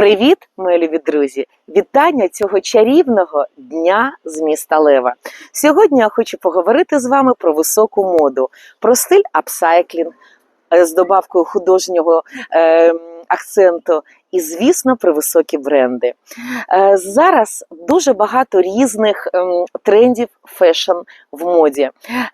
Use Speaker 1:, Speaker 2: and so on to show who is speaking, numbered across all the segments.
Speaker 1: Привіт, мої любі друзі! Вітання цього чарівного дня з міста Лева. Сьогодні я хочу поговорити з вами про високу моду, про стиль апсайклінг е, з добавкою художнього е, акценту і, звісно, про високі бренди. Е, зараз дуже багато різних ем, трендів фешн в моді.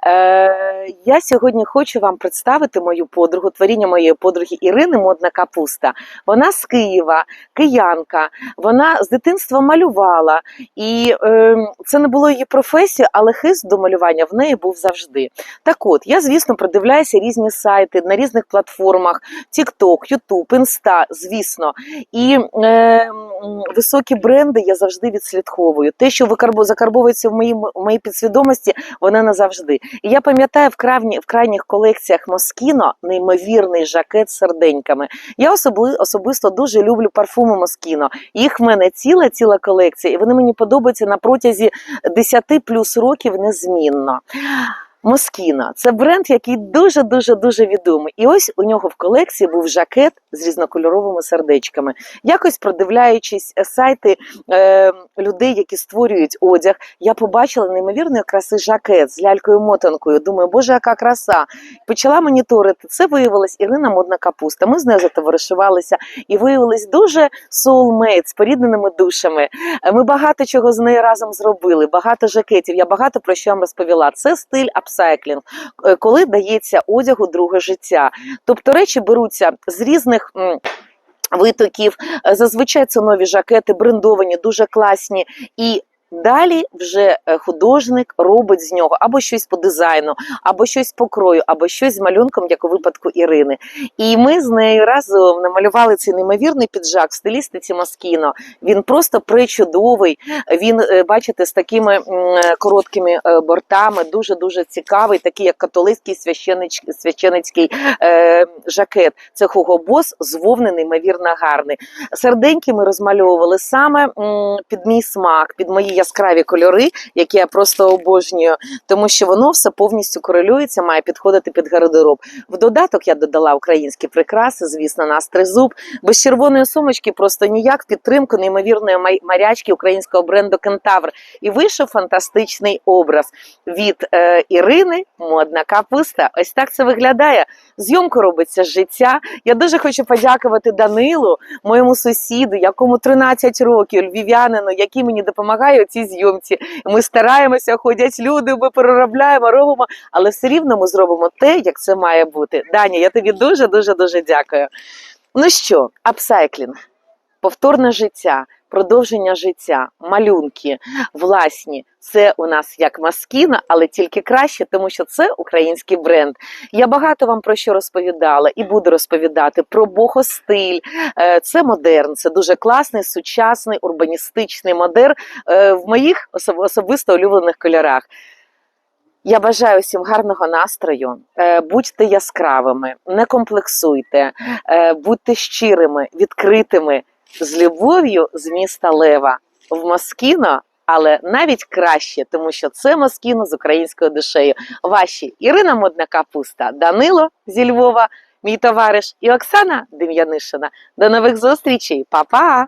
Speaker 1: Е, я сьогодні хочу вам представити мою подругу, творіння моєї подруги Ірини Модна Капуста. Вона з Києва, киянка. Вона з дитинства малювала, і е, це не було її професією, але хист до малювання в неї був завжди. Так от, я, звісно, продивляюся різні сайти на різних платформах: TikTok, YouTube, Insta, звісно. І е, високі бренди я завжди відслідковую. Те, що закарбовується в моїй, в моїй підсвідомості, вона назавжди. І я пам'ятаю в, крайні, в крайніх колекціях Москіно неймовірний жакет з серденьками. Я особи, особисто дуже люблю парфуми Москіно. Їх в мене ціла ціла колекція, і вони мені подобаються на протязі 10 плюс років незмінно. Москіно це бренд, який дуже дуже дуже відомий. І ось у нього в колекції був жакет з різнокольоровими сердечками. Якось продивляючись е, сайти е, людей, які створюють одяг, я побачила неймовірної краси жакет з лялькою мотанкою. Думаю, боже, яка краса! Почала моніторити. Це виявилась Ірина Модна Капуста. Ми з нею затоваришувалися і виявились дуже soulmate, порідненими душами. Ми багато чого з нею разом зробили, багато жакетів. Я багато про що вам розповіла. Це стиль апсайклінг, е, коли дається одягу друге життя. Тобто речі беруться з різних. Витоків Е, зазвичай це нові жакети, брендовані, дуже класні. І далі вже е, художник робить з нього або щось по дизайну, або щось по крою, або щось з малюнком, як у випадку Ірини. І ми з нею разом намалювали цей неймовірний піджак в стилістиці Москіно. Він просто причудовий. Він, е, бачите, з такими е, короткими бортами, дуже дуже цікавий, такий як католицький священицький е, жакет. Це Hugo Boss з неймовірно гарний. Серденьки ми розмальовували саме під мій смак, під мої яскраві кольори, які я просто обожнюю, тому що воно все повністю корелюється, має підходити під гардероб. В додаток я додала українські прикраси, звісно, на тризуб. Без червоної сумочки просто ніяк підтримку неймовірної марячки українського бренду Кентавр. І вийшов фантастичний образ від е, Ірини, модна капуста. Ось так це виглядає. Зйомку робиться з життя. Я дуже хочу подякувати Данилу, моєму сусіду, якому 13 років, львів'янину, який мені допомагає цій зйомці. Ми стараємося, ходять люди, ми переробляємо, робимо, але все рівно ми зробимо те, як це має бути. Даня, я тобі дуже дуже дуже дякую. Ну що, апсайклінг, повторне життя. Продовження життя, малюнки, власні. Це у нас як маскіна, але тільки краще, тому що це український бренд. Я багато вам про що розповідала і буду розповідати про богостиль. Е, Це модерн, це дуже класний, сучасний, урбаністичний модерн е, в моїх особисто улюблених кольорах. Я бажаю всім гарного настрою, е, будьте яскравими, не комплексуйте, будьте щирими, відкритими, з любов'ю з міста Лева в Москіно, але навіть краще, тому що це Москіно з українською душею. Ваші Ірина Модна Капуста, Данило зі Львова, мій товариш і Оксана Дем'янишина. До нових зустрічей, Па-па!